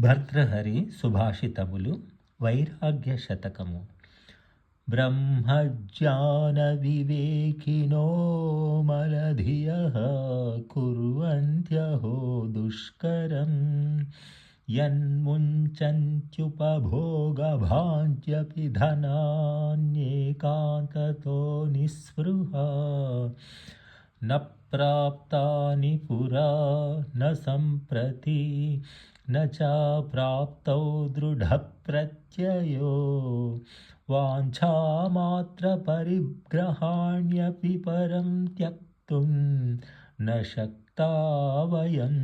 భర్తృహరి సుభాషితములు వైరాగ్య శతకము బ్రహ్మజ్ఞాన వివేకినో మలధియ కుర్వంత్యహో దుష్కరం యన్ముంచంత్యుపభోగభాంత్యపి ధనాన్యేకాంతతో నిస్పృహ न प्राप्तानि पुरा न सम्प्रति न च प्राप्तौ दृढप्रत्ययो वाञ्छामात्रपरिग्रहाण्यपि परं त्यक्तुं न शक्ता वयम्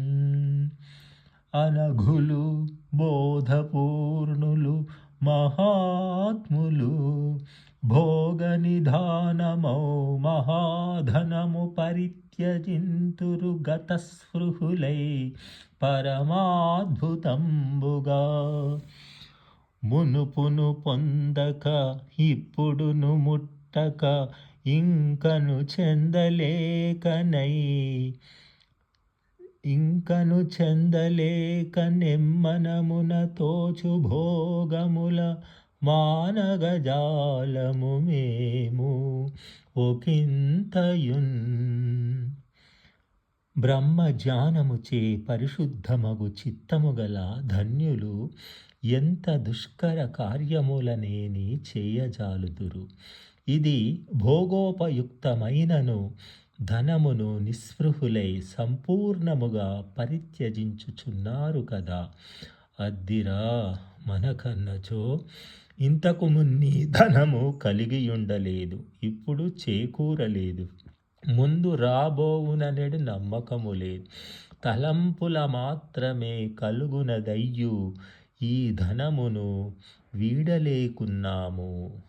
అనఘులు బోధపూర్ణులు మహాత్ములు భోగ నిధానమౌ మహాధనము పరిత్యజింతురు గతస్పృహులై పరమాద్భుతంబుగా. మునుపును పొందక ఇప్పుడును ముట్టక ఇంకను చెందలేకనై. ఇంకను చెందలేక నెమ్మనమున తోచు భోగముల మానగజాలము మేము ఒకింతయున్. బ్రహ్మ జ్ఞానముచే పరిశుద్ధమగు చిత్తము గల ధన్యులు ఎంత దుష్కర కార్యములనేని చేయజాలుదురు. ఇది భోగోపయుక్తమైనను ధనమును నిస్పృహులై సంపూర్ణముగా పరిత్యజించుచున్నారు కదా. అద్దిరా మనకన్నచో ఇంతకు మున్ని ధనము కలిగియుండలేదు ఇప్పుడు చేకూరలేదు. ముందు రాబోవుననెడు నమ్మకము లేదు. తలంపుల మాత్రమే కలుగునదయ్యు ఈ ధనమును వీడలేకున్నాము.